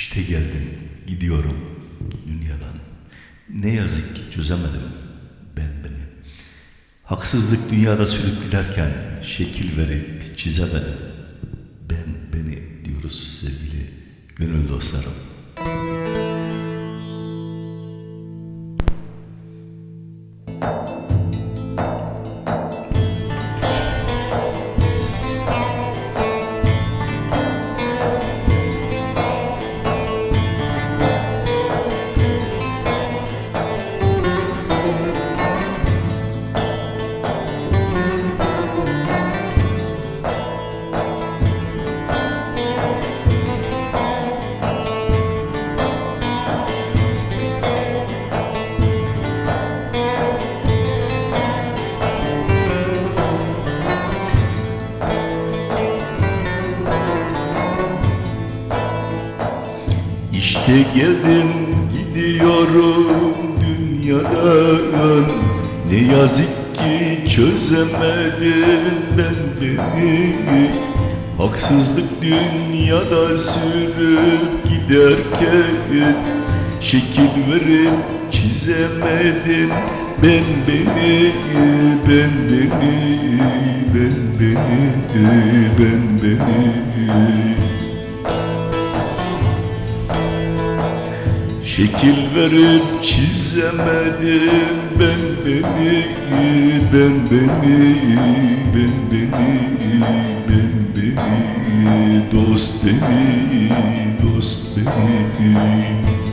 İşte geldim, gidiyorum dünyadan. Ne yazık ki çözemedim ben beni. Haksızlık dünyada sürüp giderken şekil verip çizemedim. Ben beni diyoruz sevgili gönül dostlarım. İşte geldim gidiyorum dünyadan Ne yazık ki çözemedim ben beni Haksızlık dünyada sürüp giderken Şekil verip çizemedim. Ben beni Ben beni, ben beni, ben beni Şekil verip çizemedim ben beni, ben beni, ben beni, ben beni, dost beni, dost beni.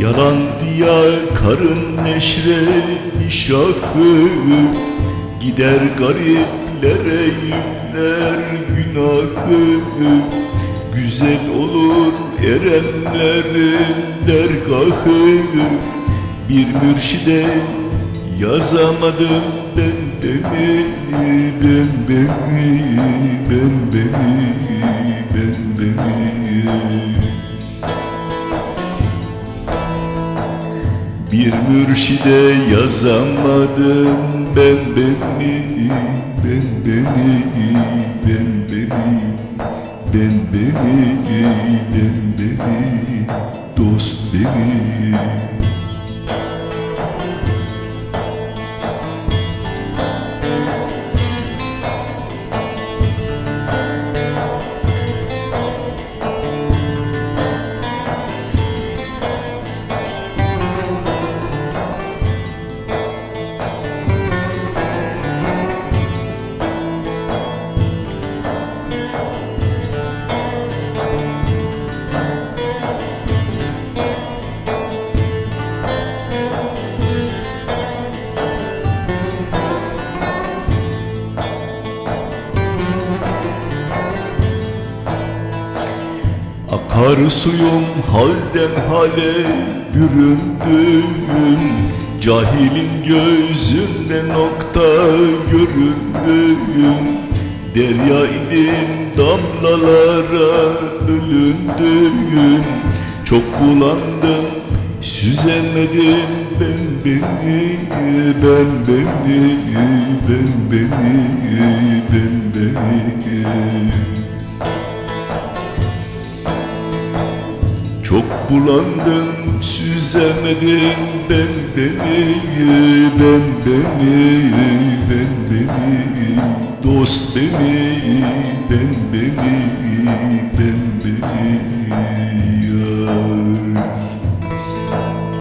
Yalan diye karın neşre şakı Gider gariplere yükler günahı. Güzel olur erenlerin dergahı. Bir mürşide yazamadım ben beni Ben beni, ben beni, ben beni Bir mürşide yazamadım ben beni, ben beni, ben beni, ben beni, ben beni, dost beni. Akar suyum halden hale büründüm Cahilin gözünde nokta göründüm Derya idim damlalara bölündüm Çok bulandım süzemedim ben beni Ben beni, ben beni, ben beni Çok bulandım süzemedim. Ben beni ben beni ben beni. Dost beni ben beni ben beni